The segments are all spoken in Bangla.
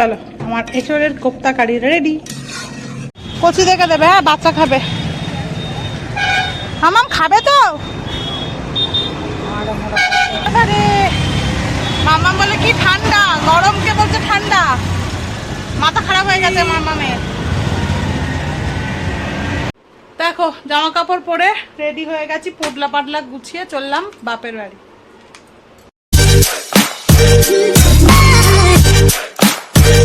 চলো, আমার এঁচড়ের কোপ্তা কারি রেডি কচি দেখে দেবে হ্যাঁ বাচ্চা খাবে। হামাম খাবে তো? মামাম বলে কি ঠান্ডা? গরমকে বলছে ঠান্ডা। মাথা খারাপ হয়ে গেছে মামামের দেখো, জামা কাপড় পরে রেডি হয়ে গেছি পোটলা পাটলা গুছিয়ে চললাম বাপের বাড়ি।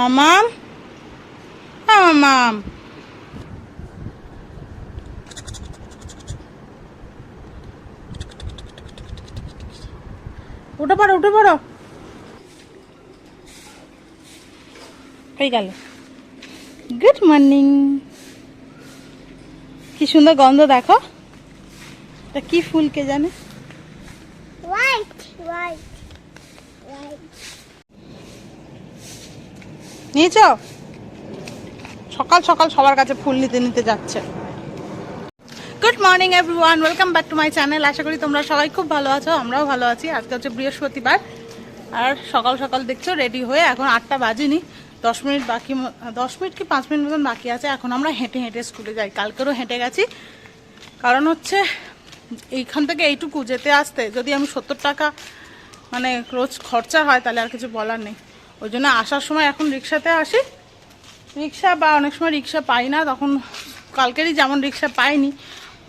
মামাম হ্যাঁ মামাম উঠে পড়ো উঠে পড়ো। হয়ে গেল। গুড মর্নিং কি সুন্দর গন্ধ দেখো। এটা কি ফুল কে জানে? White, white, white. নিয়েছ? সকাল সকাল সবার কাছে ফুল নিতে নিতে যাচ্ছে। Good morning everyone welcome back to my channel আশা করি তোমরা সবাই খুব ভালো আছো, আমরাও ভালো আছি। আজকে হচ্ছে বৃহস্পতিবার। আর সকাল সকাল দেখছ রেডি হয়ে এখন আটটা বাজিনি। দশ মিনিট বাকি দশ মিনিট কি পাঁচ মিনিট মতন বাকি আছে। এখন আমরা হেঁটে হেঁটে স্কুলে যাই। কালকেরও হেঁটে গেছি। কারণ হচ্ছে এইখান থেকে এইটুকু যেতে আসতে যদি আমি সত্তর টাকা মানে রোজ খরচা হয়, তাহলে আর কিছু বলার নেই। ওই জন্য আসার সময় এখন রিক্সাতে আসি। রিক্সা বা অনেক সময় রিক্সা পাই না, তখন কালকেরই যেমন রিক্সা পাইনি,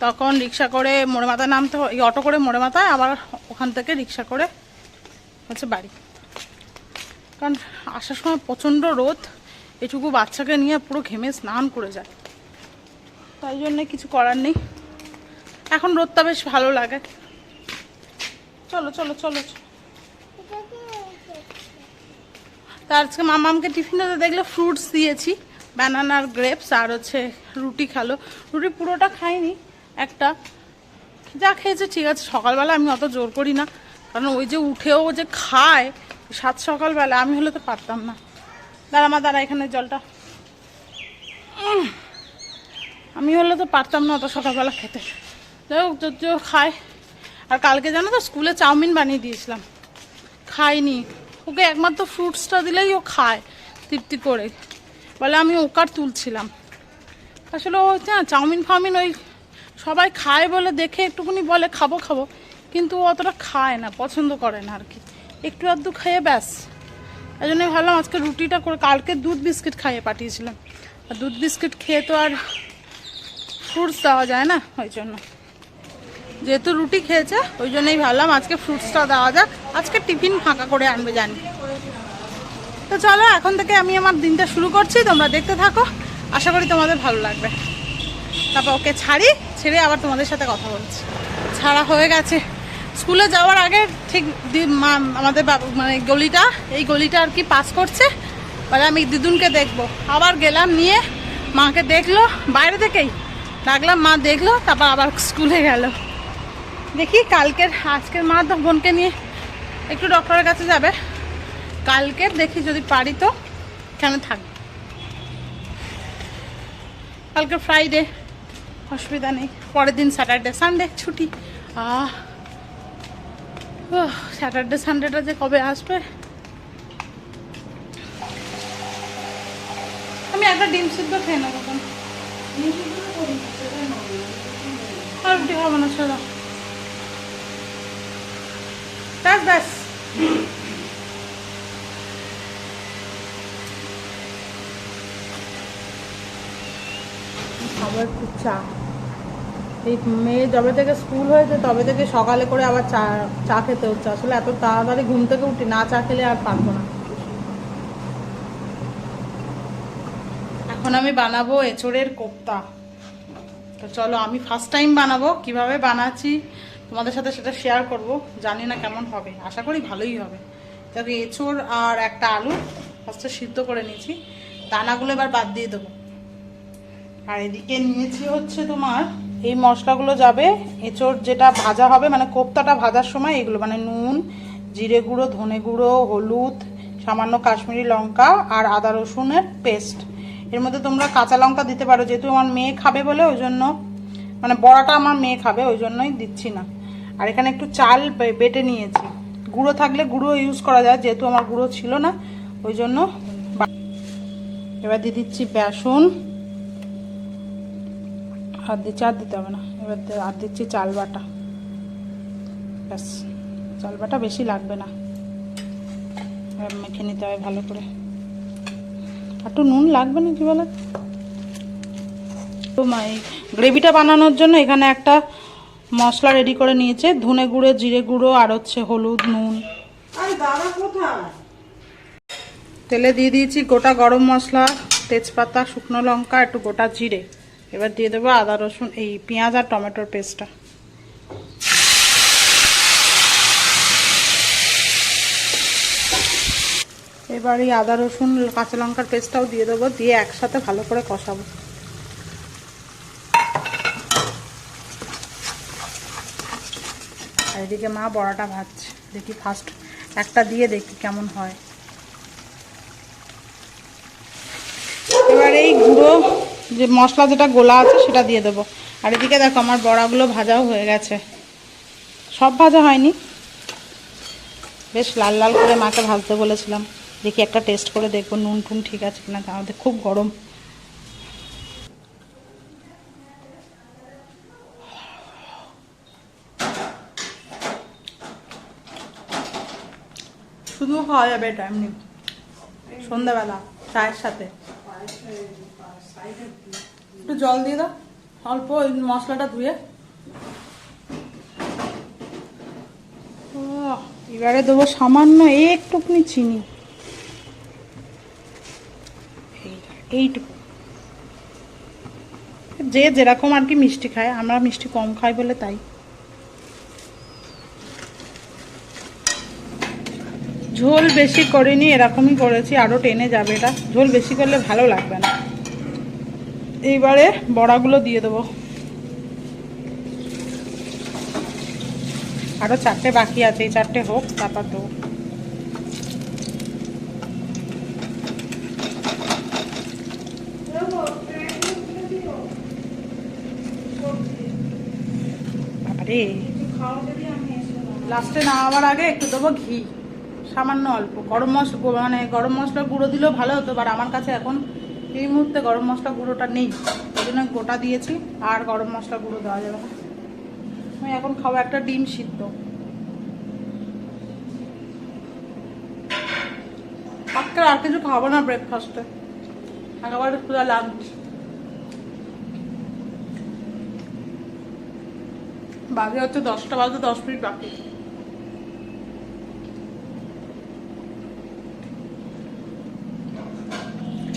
তখন রিক্সা করে মোড়ে মাথায় নামতে এই অটো করে মোড়ে মাথায় আবার ওখান থেকে রিক্সা করে হচ্ছে বাড়ি। কারণ আসার সময় প্রচণ্ড রোদ, এটুকু বাচ্চাকে নিয়ে পুরো ঘেমে স্নান করে যায়। তাই জন্য কিছু করার নেই। এখন রোদটা বেশ ভালো লাগে। চলো চলো চলো চলো। তা আজকে মামামকে টিফিনে তো দেখলে ফ্রুটস দিয়েছি ব্যানানার গ্রেপস আর হচ্ছে রুটি খালো। রুটি পুরোটা খাইনি, একটা। যা খেয়েছে ঠিক আছে, সকালবেলা আমি অত জোর করি না। কারণ ওই যে উঠেও যে খায়, সাত সকালবেলা, আমি হলে তো পারতাম না। দাঁড়া মা, দাঁড়া, এখানে জলটা। আমি হলে তো পারতাম না অত সকালবেলা খেতে। যাই হোক, যদিও খায়। আর কালকে জানো তো, স্কুলে চাউমিন বানিয়ে দিয়েছিলাম। খাইনি। ওকে একমাত্র ফ্রুটসটা দিলেই ও খায় তৃপ্তি করে। বলে আমি ওকার তুলছিলাম। আসলে ও হচ্ছে না, চাউমিন ফাউমিন ওই সবাই খায় বলে দেখে একটুখানি বলে খাব খাব। কিন্তু ও অতটা খায় না, পছন্দ করে না আর কি। একটু আধটু খেয়ে ব্যাস। এই জন্যই ভাবলাম আজকে রুটিটা করে কালকে দুধ বিস্কিট খাইয়ে পাঠিয়েছিলাম। আর দুধ বিস্কিট খেয়ে তো আর ফ্রুটস দেওয়া যায় না ওই জন্য। যেহেতু রুটি খেয়েছে, ওই জন্যই ভাবলাম আজকে ফ্রুটসটা দেওয়া যাক। আজকে টিফিন ফাঁকা করে আনবে জানি। তো চলো, এখন থেকে আমি আমার দিনটা শুরু করছি, তোমরা দেখতে থাকো। আশা করি তোমাদের ভালো লাগবে। তারপর ওকে ছাড়ি, ছেড়ে আবার তোমাদের সাথে কথা বলছি। ছাড়া হয়ে গেছে। স্কুলে যাওয়ার আগে ঠিক আমাদের মানে গলিটা, এই গলিটা আর কি পাস করছে। বলে আমি দিদুনকে দেখব। আবার গেলাম নিয়ে, মাকে দেখল, বাইরে থেকেই। ডাকলাম মা দেখল, তারপর আবার স্কুলে গেল। দেখি কালকের, আজকের মা তো বোনকে নিয়ে একটু ডক্টরের কাছে যাবে। কালকের দেখি যদি পারি তো কেন থাকবে। কালকে ফ্রাইডে অসুবিধা নেই। পরের দিন স্যাটারডে সানডে ছুটি। আহ স্যাটারডে সানডেটা যে কবে আসবে? আমি একটা ডিম সিদ্ধ খেয়ে নেব। আর খাব না, চলো। ব্যাস খাব একটু চা। এই মেয়ে যবে থেকে স্কুল হয়েছে তবে থেকে সকালে করে আবার চা চা খেতে হচ্ছে। আসলে এত তাড়াতাড়ি ঘুম থেকে উঠি, না চা খেলে আর পারব না। এখন আমি বানাবো এঁচড়ের কোপ্তা। তো চলো আমি ফার্স্ট টাইম বানাবো। কীভাবে বানাচ্ছি? তোমাদের সাথে সেটা শেয়ার করব। জানি না কেমন হবে। আশা করি ভালোই হবে। তবে এঁচড় আর একটা আলু ফার্স্টে সিদ্ধ করে নিয়েছি। দানাগুলো এবার বাদ দিয়ে দেবো। আর এদিকে নিয়েছি হচ্ছে তোমার, এই মশলাগুলো যাবে। এঁচড় যেটা ভাজা হবে মানে কোপ্তাটা ভাজার সময় এগুলো মানে নুন, জিরে গুঁড়ো, ধনে গুঁড়ো, হলুদ, সামান্য কাশ্মীরি লঙ্কা আর আদা রসুনের পেস্ট। এর মধ্যে তোমরা কাঁচা লঙ্কা দিতে পারো, যেহেতু আমার মেয়ে খাবে বলে, ওই জন্য মানে বড়াটা আমার মেয়ে খাবে, ওই জন্যই দিচ্ছি না। আর এখানে একটু চাল বেটে নিয়েছি। গুঁড়ো থাকলে গুঁড়ো ইউজ করা যায়, যেহেতু আমার গুঁড়ো ছিল না, ওই জন্য এবার দিয়ে দিচ্ছি বেসন। আর দিচ্ছি আর দিতে হবে না, এবার আর দিচ্ছি চাল বাটা। ব্যাস, চাল বাটা বেশি লাগবে না। মেখে নিতে হবে ভালো করে। একটু নুন লাগবে না কি বলে? তো গ্রেভিটা বানানোর জন্য এখানে একটা মশলা রেডি করে নিয়েছে। ধনে গুঁড়ো জিরে গুঁড়ো আর হচ্ছে হলুদ নুন। তেলে দিয়ে দিয়েছি গোটা গরম মশলা তেজপাতা শুকনো লঙ্কা একটু গোটা জিরে। এবার দিয়ে দেবো আদা রসুন এই পেঁয়াজ আর টমেটোর পেস্টটা। এবার এই আদা রসুন কাঁচা লঙ্কার পেস্টটাও দিয়ে দেবো দিয়ে একসাথে ভালো করে কষাবো। এদিকে মা বড়াটা ভাজছে। দেখি ফার্স্ট একটা দিয়ে দেখি কেমন হয়। এবার এই গুঁড়ো যে মশলা যেটা গোলা আছে সেটা দিয়ে দেবো। আর এদিকে দেখো আমার বড়াগুলো ভাজাও হয়ে গেছে। সব ভাজা হয়নি। বেশ লাল লাল করে মাকে ভাজতে বলেছিলাম। দেখি একটা টেস্ট করে দেখব নুন টুন ঠিক আছে কিনা। আমাদের খুব গরম। শুধু খাওয়া যাবে টাইম নেই সন্ধ্যাবেলা, চায়ের সাথে। একটু জল দিয়ে দাও, অল্প ওই মশলাটা ধুয়ে। এবারে দেবো সামান্য একটুখানি চিনি। এইটুকু। যে যেরকম আর কি মিষ্টি খায়, আমরা মিষ্টি কম খাই বলে তাই। ঝোল বেশি করিনি এরকমই করেছি আরও টেনে যাবে এটা। ঝোল বেশি করলে ভালো লাগবে না। এইবারে বড়াগুলো দিয়ে দেবো। আরও চারটে বাকি আছে এই চারটে হোক তারপর দেবো। লাস্টে নামাবার আগে একটু দেবো ঘি। সামান্য অল্প। গরম মশলা মানে গরম মশলা গুঁড়ো দিলেও ভালো হতো বাট আমার কাছে এখন এই মুহূর্তে গরম মশলা গুঁড়োটা নেই। ওই জন্য গোটা দিয়েছি, আর গরম মশলা গুঁড়ো দেওয়া যাবে না। আমি এখন খাব একটা ডিম সিদ্ধ। আজকে আর কিছু খাব না ব্রেকফাস্টে একেবারে পুরো লাঞ্চ বাজে হচ্ছে দশটা, বাজে দশ মিনিট বাকি।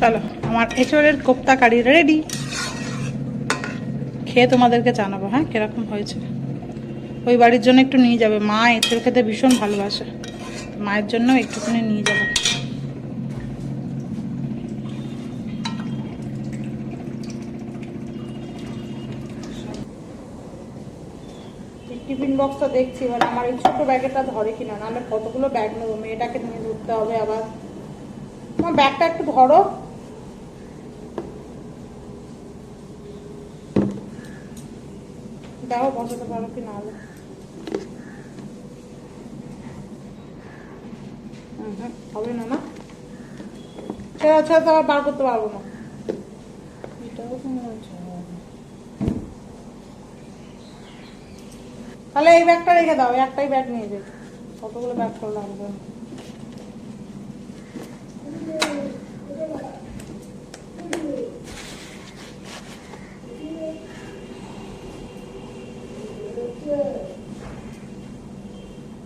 চলো, আমার এঁচড়ের কোপ্তা কারি রেডি খেয়ে তোমাদেরকে জানাব হ্যাঁ কীরকম হয়েছে। ওই বাড়ির জন্য একটু নিয়ে যাবে। মা এঁচড় খেতে ভীষণ ভালোবাসে। মায়ের জন্য একটুখানি নিয়ে যাবে। টিফিন বক্সটা দেখছি মানে আমার এই ছোট ব্যাগেটা ধরে কিনা, নাহলে কতগুলো ব্যাগ নেব? মেয়েটাকে নিয়ে ধরতে হবে আবার। আমার ব্যাগটা একটু ধরো। দেখো বসাতে পারো কি না হবে না না? ছেড়ে ছেড়ে তো আবার বার করতে পারব না। এটা তাহলে এই ব্যাগটা রেখে দাও একটাই ব্যাগ নিয়ে যাই কতগুলো ব্যাগ করে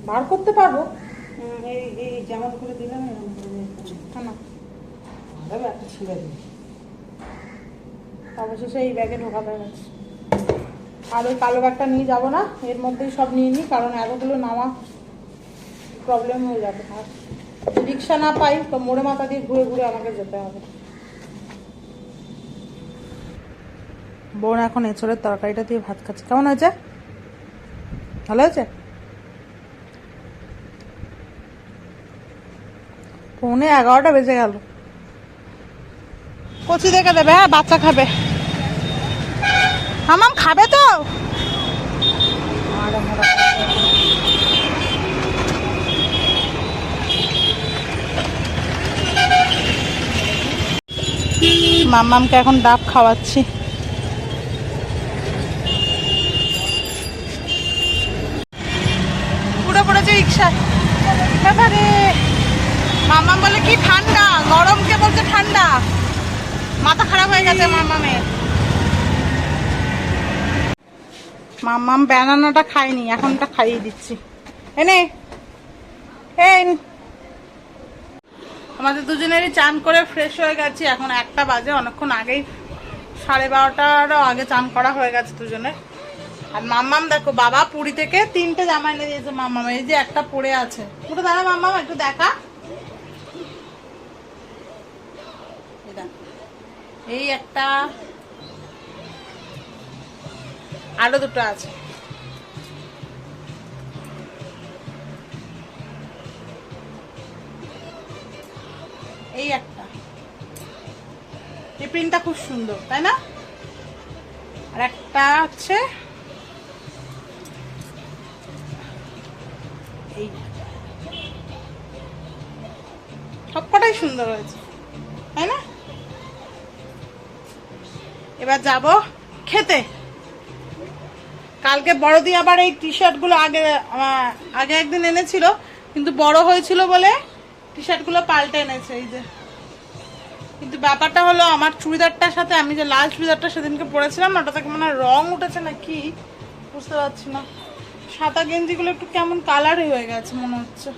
বার করতে পারব? এই এই যেমন করে দিলাম এরকম করে হ্যাঁ না তবে একটা ছিঁড়ে দিই অবশেষে এই ব্যাগে ঢোকাতে গেছে। আর ওই কালো ব্যাগটা নিয়ে যাব না এর মধ্যেই সব নিয়ে নিই কারণ এতগুলো নামা প্রবলেম হয়ে যাবে। আর রিক্সা না পাই তো মোড়ে মাথা দিয়ে ঘুরে ঘুরে আমাকে যেতে হবে। বোন এখন এঁচড়ের তরকারিটা দিয়ে ভাত খাচ্ছে। কেমন হয়েছে? ভালো হয়েছে? পৌনে এগারোটা বেজে গেল। কচি দেখে দেবে হ্যাঁ বাচ্চা খাবে। মামাম খাবে তো? মাম্মামকে এখন ডাব খাওয়াচ্ছি পুরো পড়েছে রিক্সা ব্যাপারে মাম্মাম বলে, কি ঠান্ডা? গরমকে বলছে ঠান্ডা? মাথা খারাপ হয়ে গেছে মাম্মামের। মাম্মাম ব্যানানাটা খায়নি এখন ওটা খাইয়ে দিচ্ছি। এনে এই আমাদের দুজনেরই চান করে ফ্রেশ হয়ে গেছি, এখন একটা বাজে, অনেকক্ষণ আগেই সাড়ে বারোটারও আগে চান করা হয়ে গেছে দুজনের। আর মাম্মাম দেখো, বাবা পুরী থেকে তিনটে জামা এনে দিয়েছে মাম্মাম, এই যে একটা পরে আছে। পুরো দাঁড়া মাম্মাম, একটু দেখা এই দেখ। এই একটা। আরও দুটো আছে। এই একটা। প্রিন্টটা খুব সুন্দর, তাই না? আর একটা আছে। এই। সবকটাই সুন্দর হয়েছে, তাই না? এবার যাব খেতে। কালকে বড়দি আবার এই টি শার্টগুলো আগে আগে একদিন এনেছিল, কিন্তু বড় হয়েছিল বলে টি শার্টগুলো পাল্টে এনেছে, এই যে। কিন্তু ব্যাপারটা হলো আমার চুড়িদারটার সাথে আমি যে লাল চুড়িদারটা সেদিনকে পরেছিলাম না ওটা থেকে মানে রং উঠেছে না কি, বুঝতে পারছি না। সাদা গেঞ্জিগুলো একটু কেমন কালারই হয়ে গেছে মনে হচ্ছে।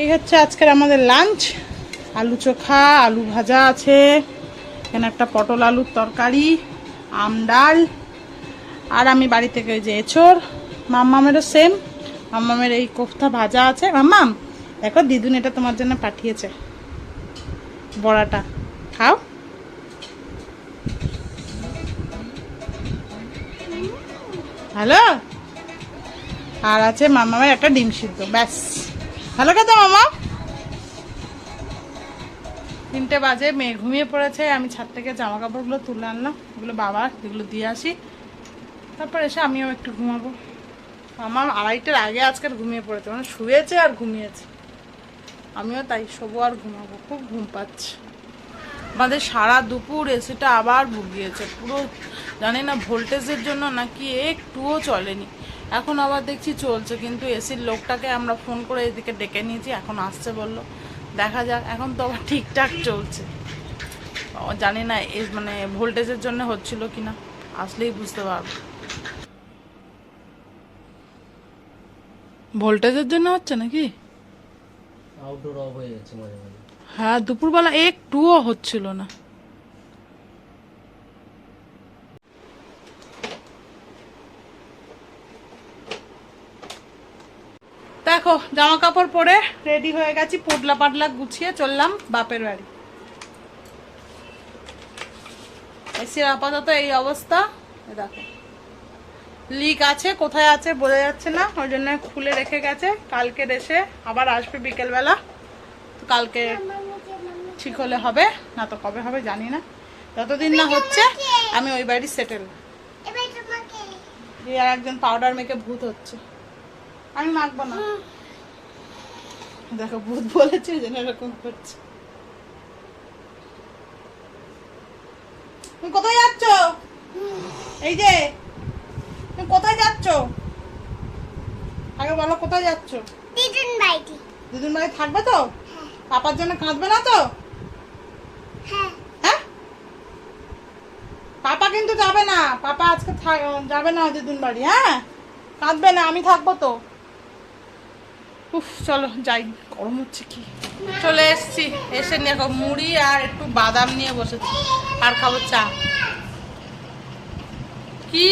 এই হচ্ছে আজকের আমাদের লাঞ্চ আলু চোখা, আলু ভাজা আছে। এখানে একটা পটল আলুর তরকারি, আম ডাল, আর আমি বাড়ি থেকে ওই যে এঁচড়। মাম্মামেরও সেম মাম্মামের এই কোফতা ভাজা আছে। মাম্মাম, দেখো, দিদুন এটা তোমার জন্য পাঠিয়েছে। বড়াটা। খাও। হ্যালো? আর আছে মামামের একটা ডিম সিদ্ধ। ব্যাস। ভালো খেতে মামা তিনটে বাজে, মেয়ে ঘুমিয়ে পড়েছে, আমি ছাদ থেকে জামা কাপড়গুলো তুলে আনলাম, এগুলো বাবার এগুলো দিয়ে আসি। তারপর এসে আমিও একটু ঘুমাবো। আমার আড়াইটার আগে আজকের ঘুমিয়ে পড়েছে মানে শুয়েছে আর ঘুমিয়েছে। আমিও তাই শোবো আর ঘুমাবো, খুব ঘুম পাচ্ছে। আমাদের সারা দুপুর এসিটা আবার ভুগিয়েছে, পুরো জানি না ভোল্টেজের জন্য নাকি একটুও চলেনি। এখন আবার দেখছি চলছে, কিন্তু এসির লোকটাকে আমরা ফোন করে এদিকে ডেকে নিয়েছি, এখন আসছে বলল। দেখা যাক এখন তো আবার ঠিকঠাক চলছে। জানি না এ মানে ভোল্টেজের জন্য হচ্ছিল কিনা আসলেই বুঝতে পারব। ভোল্টেজের জন্য হচ্ছে নাকি? আউটডোর অফ হয়ে যাচ্ছে মাঝে মাঝে। হ্যাঁ দুপুরবেলা একটুও হচ্ছিল না। দেখো জামা কাপড় পরে রেডি হয়ে গেছি পোটলা পাটলা গুছিয়ে চললাম বাপের বাড়ি। এসির আপাতত এই অবস্থা দেখো। লিক আছে কোথায় আছে বোঝা যাচ্ছে না ওই জন্য খুলে রেখে গেছে কালকে এসে আবার আসবে বিকেলবেলা তো কালকে ঠিক হলে হবে না তো কবে হবে জানি না। যতদিন না হচ্ছে আমি ওই বাড়ি সেটেল আর একজন পাউডার মেখে ভূত হচ্ছে। আমি মাখবো না। দেখো ভূত বলেছে যেন এরকম করছে। তুমি কোথায় যাচ্ছ? এই যে তুমি কোথায় যাচ্ছ? আগে বলো কোথায় যাচ্ছ? দিদুন বাইটি দিদুন বাড়ি থাকবে তো? পাপার জন্য কাঁদবে না তো? হ্যাঁ। হ্যাঁ? পাপা কিন্তু যাবে না। পাপা আজকে যাবে না দিদুন বাড়ি হ্যাঁ? কাঁদবে না আমি থাকব তো। উফ চলো যাই। গরম হচ্ছে কি? চলে এসছি। এসে নিয়ে খাব মুড়ি আর একটু বাদাম নিয়ে বসেছি। আর খাব চা। কি?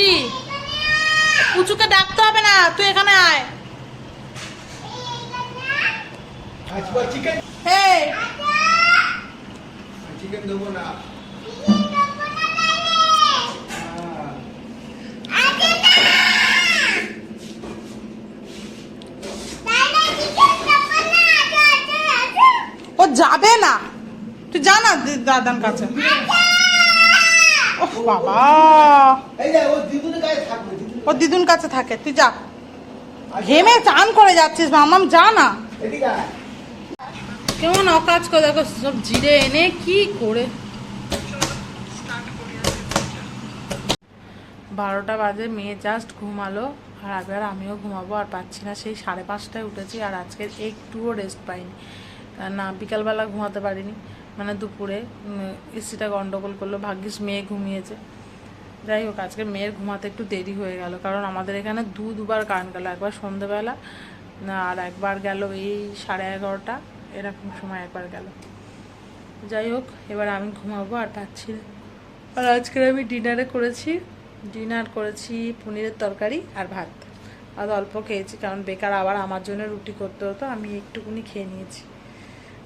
পুচুকে ডাকতে হবে না তুই এখানে আয়। চিকেন চিকেন দেবো না। যাবে না। তুই যা না দাদার কাছে। ওহ বাবা। ও দিদুন কাছে থাকে তুই যা। ঘেমে চান করে যাচ্ছিস মামাম যা না। কেমন অকাজ করে দেখো সব জিরে এনে কি করে? বারোটা বাজে মেয়ে জাস্ট ঘুমালো। আর একবার আমিও ঘুমাবো আর পাচ্ছি না। সেই সাড়ে পাঁচটায় উঠেছি আর আজকে একটুও রেস্ট পাইনি। না, বিকালবেলা ঘুমাতে পারিনি। মানে দুপুরে এসিটা গন্ডগোল করল, ভাগ্যিস মেয়ে ঘুমিয়েছে। যাই হোক, আজকে মেয়ের ঘুমাতে একটু দেরি হয়ে গেল, কারণ আমাদের এখানে দু দুবার কারেন্ট গেল, একবার সন্ধেবেলা আর একবার গেল এই সাড়ে এগারোটা, এরকম সময় একবার গেল। যাই হোক, এবার আমি ঘুমাবো আর পাচ্ছি আর আজকে আমি ডিনারে করেছি, ডিনার করেছি পনিরের তরকারি আর ভাত। আর অল্প খেয়েছি, কারণ বেকার আবার আমার জন্য রুটি করতে হতো, আমি একটুকুনি খেয়ে নিয়েছি।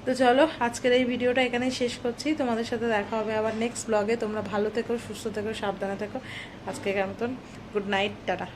তো চলো, আজকের এই ভিডিওটা এখানেই শেষ করছি। তোমাদের সাথে দেখা হবে আবার নেক্সট ব্লগে তোমরা ভালো থেকো, সুস্থ থেকো, সাবধানে থেকো। আজকে কেমন গুড নাইট টাটা।